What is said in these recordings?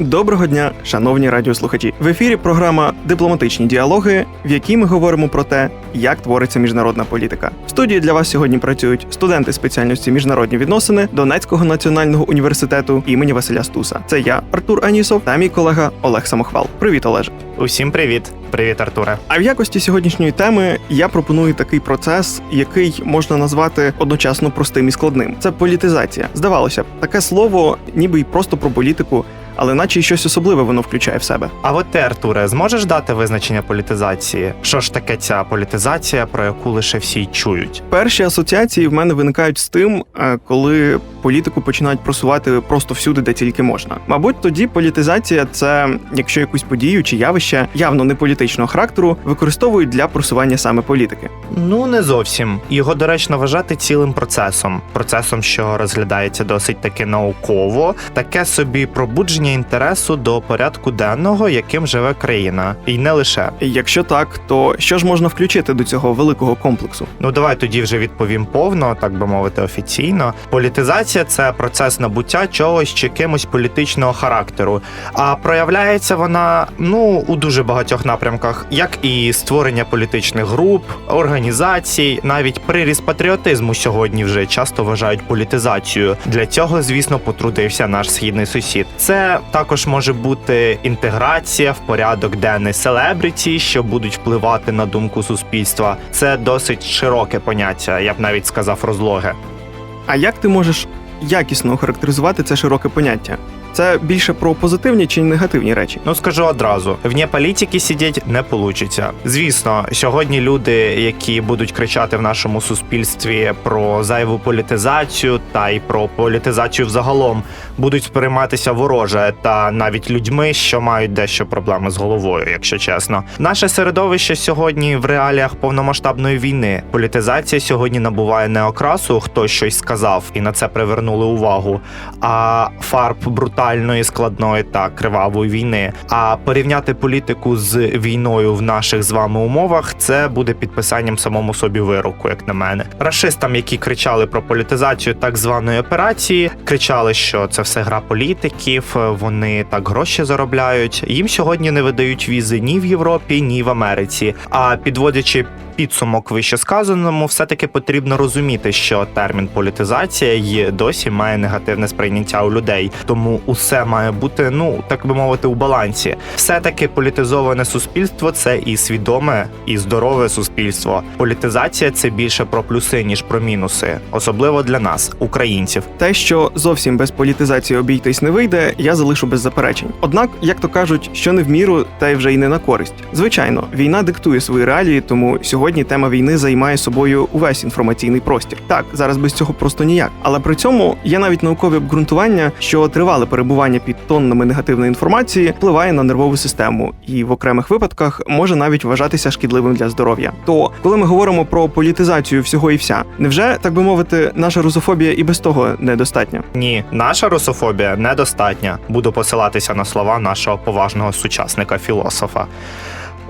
Доброго дня, шановні радіослухачі. В ефірі програма Дипломатичні діалоги, в якій ми говоримо про те, як твориться міжнародна політика. В студії для вас сьогодні працюють студенти спеціальності міжнародні відносини Донецького національного університету імені Василя Стуса. Це я, Артур Анісов, та мій колега Олег Самохвал. Привіт, Олеже. Усім привіт, привіт, Артуре. А в якості сьогоднішньої теми я пропоную такий процес, який можна назвати одночасно простим і складним. Це політизація. Здавалося б, таке слово, ніби й просто про політику, але наче й щось особливе воно включає в себе. А от ти, Артуре, зможеш дати визначення політизації? Що ж таке ця політизація, про яку лише всі чують? Перші асоціації в мене виникають з тим, е, коли політику починають просувати просто всюди, де тільки можна. Мабуть, тоді політизація це якщо якусь подію чи явище явно не політичного характеру використовують для просування саме політики. Ну не зовсім. Його доречно вважати цілим процесом, процесом, що розглядається досить таки науково, таке собі пробудження інтересу до порядку денного, яким живе країна, і не лише. Якщо так, то що ж можна включити до цього великого комплексу? Ну давай тоді вже відповім повно, так би мовити, офіційно. Політизація це процес набуття чогось чи кимось політичного характеру. А проявляється вона ну у дуже багатьох напрямках, як і створення політичних груп, організацій, навіть приріст патріотизму сьогодні вже часто вважають політизацією. Для цього, звісно, потрудився наш східний сусід. Це також може бути інтеграція в порядок денний селебриті, що будуть впливати на думку суспільства. Це досить широке поняття, я б навіть сказав розлоге. А як ти можеш якісно охарактеризувати це широке поняття? Це більше про позитивні чи негативні речі? Ну скажу одразу: вне політики сидіти не получиться. Звісно, сьогодні люди, які будуть кричати в нашому суспільстві про зайву політизацію та й про політизацію взагалом, будуть сприйматися вороже та навіть людьми, що мають дещо проблеми з головою, якщо чесно. Наше середовище сьогодні в реаліях повномасштабної війни. Політизація сьогодні набуває не окрасу, хтось щось сказав, і на це привернули увагу, а фарб брутальної, складної та кривавої війни. А порівняти політику з війною в наших з вами умовах це буде підписанням самому собі вироку, як на мене. Рашистам, які кричали про політизацію так званої операції, кричали, що це все гра політиків, вони так гроші заробляють. Їм сьогодні не видають візи ні в Європі, ні в Америці. А підводячи підсумок вищесказаному, все-таки потрібно розуміти, що термін політизація й досі має негативне сприйняття у людей. Тому усе має бути, ну так би мовити, у балансі. Все-таки політизоване суспільство це і свідоме, і здорове суспільство. Політизація це більше про плюси ніж про мінуси, особливо для нас, українців. Те, що зовсім без політизації обійтись не вийде, я залишу без заперечень. Однак, як то кажуть, що не в міру, та й вже й не на користь. Звичайно, війна диктує свої реалії, тому сьогодні тема війни займає собою увесь інформаційний простір. Так, зараз без цього просто ніяк. Але при цьому є навіть наукові обґрунтування, що тривале перебування під тоннами негативної інформації впливає на нервову систему і в окремих випадках може навіть вважатися шкідливим для здоров'я. То коли ми говоримо про політизацію всього і вся, невже так би мовити, наша русофобія і без того недостатня? Ні, наша русофобія недостатня. Буду посилатися на слова нашого поважного сучасника філософа.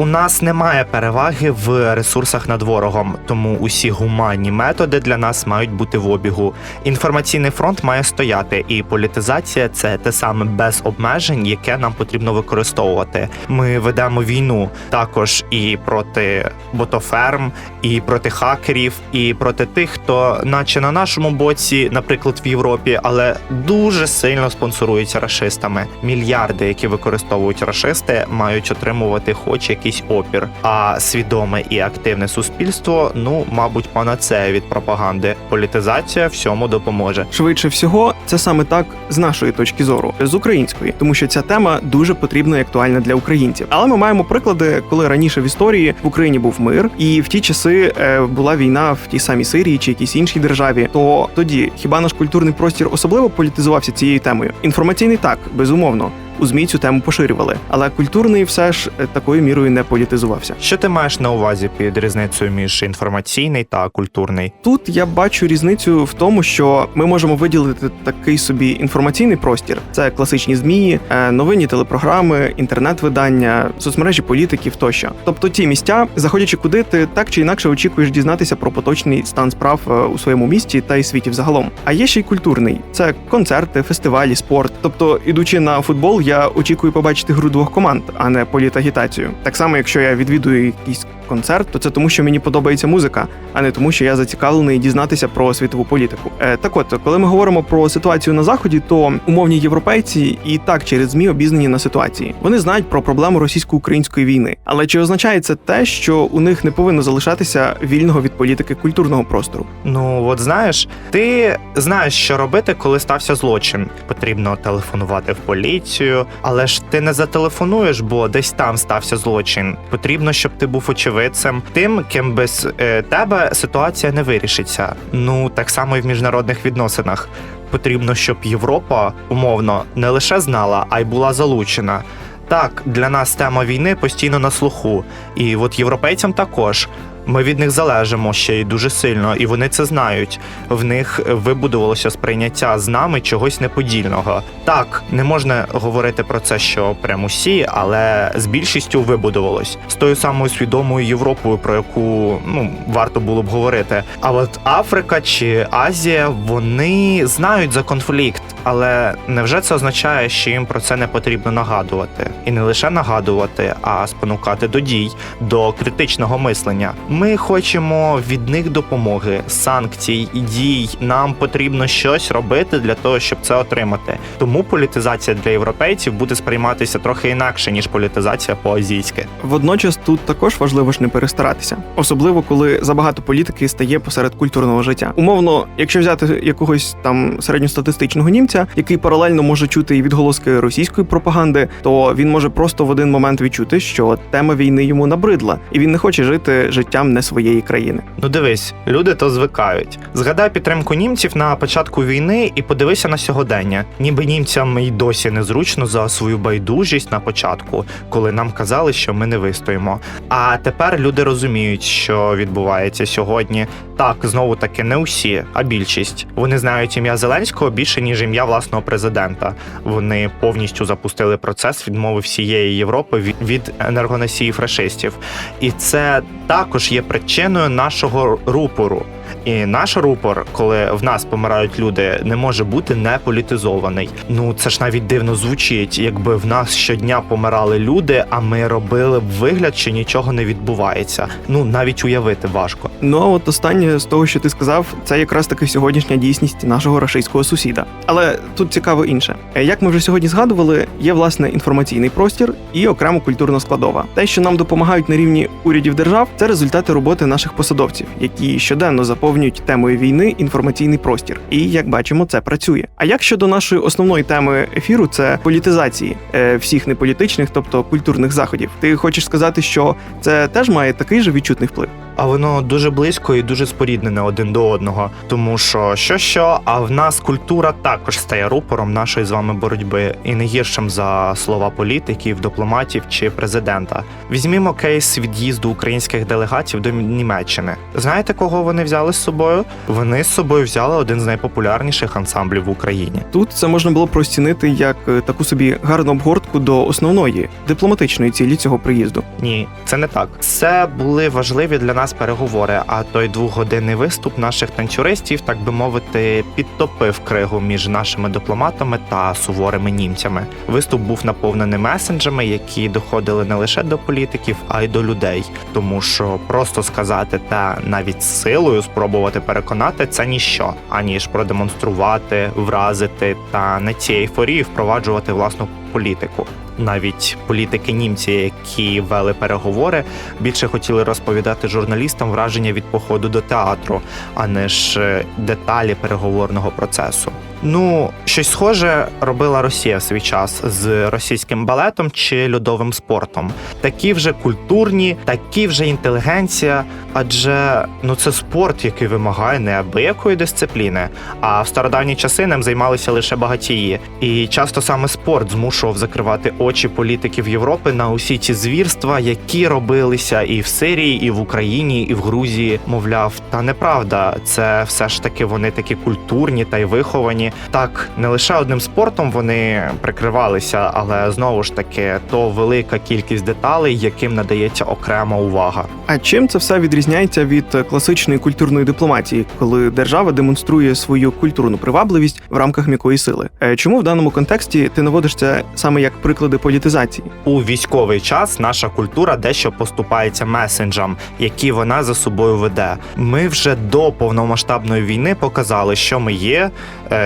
У нас немає переваги в ресурсах над ворогом, тому усі гуманні методи для нас мають бути в обігу. Інформаційний фронт має стояти, і політизація це те саме без обмежень, яке нам потрібно використовувати. Ми ведемо війну також і проти ботоферм, і проти хакерів, і проти тих, хто, наче на нашому боці, наприклад, в Європі, але дуже сильно спонсоруються рашистами. Мільярди, які використовують рашисти, мають отримувати хоч якийсь опір. А свідоме і активне суспільство, ну мабуть, панацея від пропаганди. Політизація всьому допоможе. Швидше всього, це саме так з нашої точки зору, з української, тому що ця тема дуже потрібна і актуальна для українців. Але ми маємо приклади, коли раніше в історії в Україні був мир, і в ті часи е, була війна в тій самій Сирії чи якійсь іншій державі. То тоді хіба наш культурний простір особливо політизувався цією темою? Інформаційний так, безумовно. У змі цю тему поширювали. Але культурний все ж е, такою мірою не політизувався. Що ти маєш на увазі під різницею між інформаційний та культурний? Тут я бачу різницю в тому, що ми можемо виділити такий собі інформаційний простір: це класичні змі, е, новинні телепрограми, інтернет-видання, соцмережі політиків тощо. Тобто ті місця, заходячи куди, ти так чи інакше очікуєш дізнатися про поточний стан справ е, у своєму місті та й світі взагалом. А є ще й культурний: це концерти, фестивалі, спорт. Тобто, ідучи на футбол, я очікую побачити гру двох команд, а не політагітацію. Так само, якщо я відвідую якийсь концерт, то це тому, що мені подобається музика, а не тому, що я зацікавлений дізнатися про світову політику. Е, так от, коли ми говоримо про ситуацію на заході, то умовні європейці і так через змі обізнані на ситуації. Вони знають про проблему російсько-української війни. Але чи означає це те, що у них не повинно залишатися вільного від політики культурного простору? Ну от знаєш, ти знаєш, що робити, коли стався злочин. Потрібно телефонувати в поліцію, але ж ти не зателефонуєш, бо десь там стався злочин. Потрібно, щоб ти був очевидцем, тим, ким без е, тебе ситуація не вирішиться. Ну так само і в міжнародних відносинах. Потрібно, щоб Європа умовно не лише знала, а й була залучена. Так, для нас тема війни постійно на слуху, і от європейцям також. Ми від них залежимо ще й дуже сильно, і вони це знають. В них вибудувалося сприйняття з нами чогось неподільного. Так, не можна говорити про це, що прям усі, але з більшістю вибудувалось з тою самою свідомою Європою, про яку ну варто було б говорити. А от Африка чи Азія вони знають за конфлікт, але невже це означає, що їм про це не потрібно нагадувати? І не лише нагадувати, а спонукати до дій, до критичного мислення. Ми хочемо від них допомоги, санкцій, і дій. Нам потрібно щось робити для того, щоб це отримати. Тому політизація для європейців буде сприйматися трохи інакше ніж політизація по-азійськи. Водночас тут також важливо ж не перестаратися, особливо коли забагато політики стає посеред культурного життя. Умовно, якщо взяти якогось там середньостатистичного німця, який паралельно може чути і відголоски російської пропаганди, то він може просто в один момент відчути, що тема війни йому набридла, і він не хоче жити життям не своєї країни. Ну дивись, люди то звикають. Згадай підтримку німців на початку війни і подивися на сьогодення. Ніби німцям й досі незручно за свою байдужість на початку, коли нам казали, що ми не вистоїмо. А тепер люди розуміють, що відбувається сьогодні. Так, знову таки, не усі, а більшість. Вони знають ім'я Зеленського більше ніж ім'я власного президента. Вони повністю запустили процес відмови всієї Європи від- енергоносіїв рашистів. І це також є причиною нашого рупору. І наш рупор, коли в нас помирають люди, не може бути не політизований. Ну це ж навіть дивно звучить, якби в нас щодня помирали люди, а ми робили б вигляд, що нічого не відбувається. Ну навіть уявити важко. Ну а от останнє з того, що ти сказав, це якраз таки сьогоднішня дійсність нашого рашистського сусіда. Але тут цікаво інше. Е, Як ми вже сьогодні згадували, є власне інформаційний простір і окремо культурна складова. Те, що нам допомагають на рівні урядів держав, це результати роботи наших посадовців, які щоденно заповнюють темою війни інформаційний простір. І як бачимо, це працює. А як щодо нашої основної теми ефіру, це політизації е, всіх неполітичних, тобто культурних заходів. Ти хочеш сказати, що це теж має такий же відчутний вплив? А воно дуже близько і дуже споріднене один до одного. Тому що що що, а в нас культура також стає рупором нашої з вами боротьби і не гіршим за слова політиків, дипломатів чи президента. Візьмімо кейс від'їзду українських делегатів до Німеччини. Знаєте, кого вони взяли з собою? Вони з собою взяли один з найпопулярніших ансамблів в Україні. Тут це можна було б розцінити як е, таку собі гарну обгортку до основної дипломатичної цілі цього приїзду. Ні, це не так. Це були важливі для нас переговори. А той двохгодинний виступ наших танцюристів, так би мовити, підтопив кригу між нашими дипломатами та суворими німцями. Виступ був наповнений месенджами, які доходили не лише до політиків, а й до людей. Тому що просто сказати та навіть силою спробувати переконати це ніщо, аніж продемонструвати, вразити та не цієї ейфорії впроваджувати власну політику. Навіть політики німці, які вели переговори, більше хотіли розповідати журналістам враження від походу до театру, а не ж е, деталі переговорного процесу. Ну, щось схоже робила Росія в свій час з російським балетом чи льодовим спортом. Такі вже культурні, такі вже інтелігенція. Адже ну це спорт, який вимагає неабиякої дисципліни. А в стародавні часи ним займалися лише багатії. І часто саме спорт змушував закривати очі політиків Європи на усі ці звірства, які робилися і в Сирії, і в Україні, і в Грузії. Мовляв, та неправда, це все ж таки вони такі культурні та й виховані. Так, не лише одним спортом вони прикривалися, але знову ж таки то велика кількість деталей, яким надається окрема увага. А чим це все відрізняється від класичної культурної дипломатії, коли держава демонструє свою культурну привабливість в рамках м'якої сили? Е, Чому в даному контексті ти наводиш це саме як приклади політизації? У військовий час наша культура дещо поступається месенджам, які вона за собою веде. Ми вже до повномасштабної війни показали, що ми є,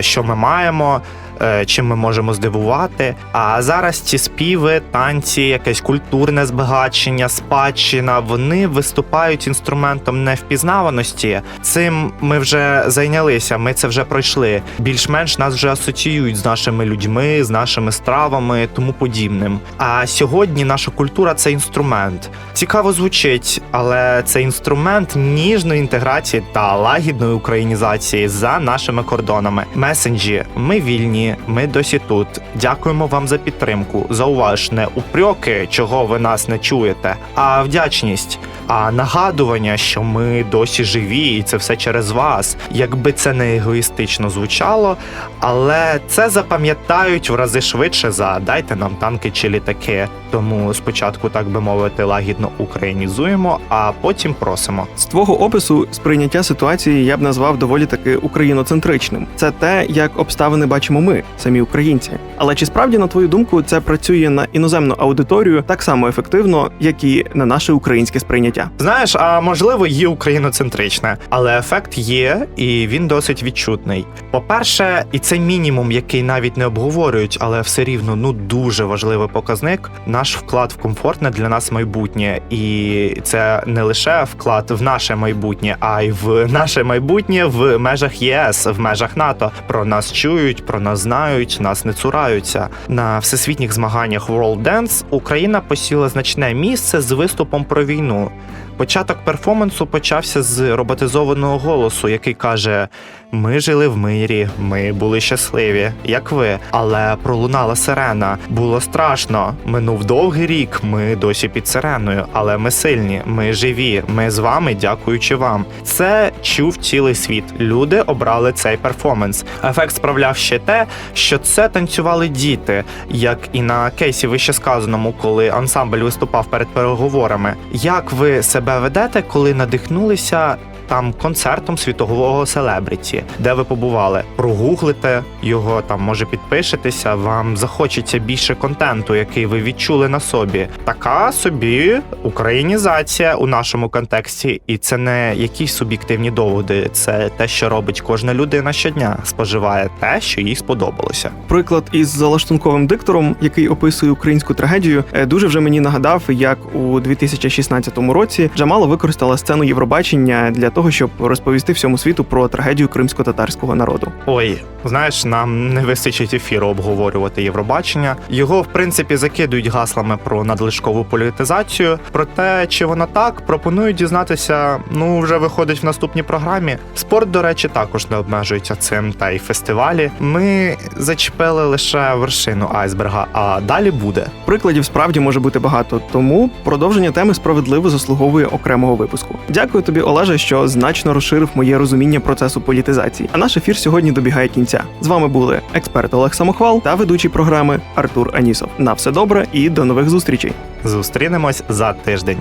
що ми маємо. Е, Чим ми можемо здивувати. А зараз ці співи, танці, якесь культурне збагачення, спадщина вони виступають інструментом невпізнаваності. Цим ми вже зайнялися. Ми це вже пройшли. Більш-менш нас вже асоціюють з нашими людьми, з нашими стравами, тому подібним. А сьогодні наша культура це інструмент. Цікаво звучить, але це інструмент ніжної інтеграції та лагідної українізації за нашими кордонами. Месенджі, ми вільні, ми досі тут. Дякуємо вам за підтримку. Зауваж не упрьоки, чого ви нас не чуєте, а вдячність. А нагадування, що ми досі живі, і це все через вас. Якби це не егоїстично звучало, але це запам'ятають в рази швидше за дайте нам танки чи літаки. Тому спочатку, так би мовити, лагідно українізуємо, а потім просимо. З твого опису сприйняття ситуації я б назвав доволі таки україноцентричним. Це те, як обставини бачимо ми, самі українці. Але чи справді, на твою думку, це працює на іноземну аудиторію так само ефективно, як і на наше українське сприйняття? Знаєш, а можливо, є україноцентричне, але ефект є, і він досить відчутний. По-перше, і це мінімум, який навіть не обговорюють, але все рівно ну дуже важливий показник. Наш вклад в комфортне для нас майбутнє, і це не лише вклад в наше майбутнє, а й в наше майбутнє в межах ЄС, в межах НАТО. Про нас чують, про нас знають, нас не цураються. На всесвітніх змаганнях World Dance Україна посіла значне місце з виступом про війну. Початок перформансу почався з роботизованого голосу, який каже: Ми жили в мирі, ми були щасливі, як ви. Але пролунала сирена. Було страшно. Минув довгий рік. Ми досі під сиреною, але ми сильні, ми живі. Ми з вами, дякуючи вам. Це чув цілий світ. Люди обрали цей перформанс. Ефект справляв ще те, що це танцювали діти, як і на кейсі вище сказаному, коли ансамбль виступав перед переговорами. Як ви себе ведете, коли надихнулися? Там концертом світового селебриті, де ви побували, прогуглите його там, може підпишетеся. Вам захочеться більше контенту, який ви відчули на собі. Така собі українізація у нашому контексті, і це не якісь суб'єктивні доводи. Це те, що робить кожна людина щодня, споживає те, що їй сподобалося. Приклад із залаштунковим диктором, який описує українську трагедію, е, дуже вже мені нагадав, як у 2016 році Джамала використала сцену Євробачення для того, щоб розповісти всьому світу про трагедію кримсько-татарського народу. Ой, знаєш, нам не вистачить ефіру обговорювати Євробачення. Його в принципі закидують гаслами про надлишкову політизацію. Проте чи воно так пропонують дізнатися. Ну вже виходить в наступній програмі. Спорт, до речі, також не обмежується цим, та й фестивалі. Ми зачепили лише вершину айсберга, а далі буде. Прикладів справді може бути багато, тому продовження теми справедливо заслуговує окремого випуску. Дякую тобі, Олеже, що значно розширив моє розуміння процесу політизації. А наш ефір сьогодні добігає кінця. З вами були експерт Олег Самохвал та ведучий програми Артур Анісов. На все добре і до нових зустрічей. Зустрінемось за тиждень.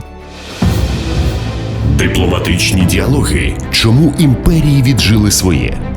Дипломатичні діалоги. Чому імперії віджили своє?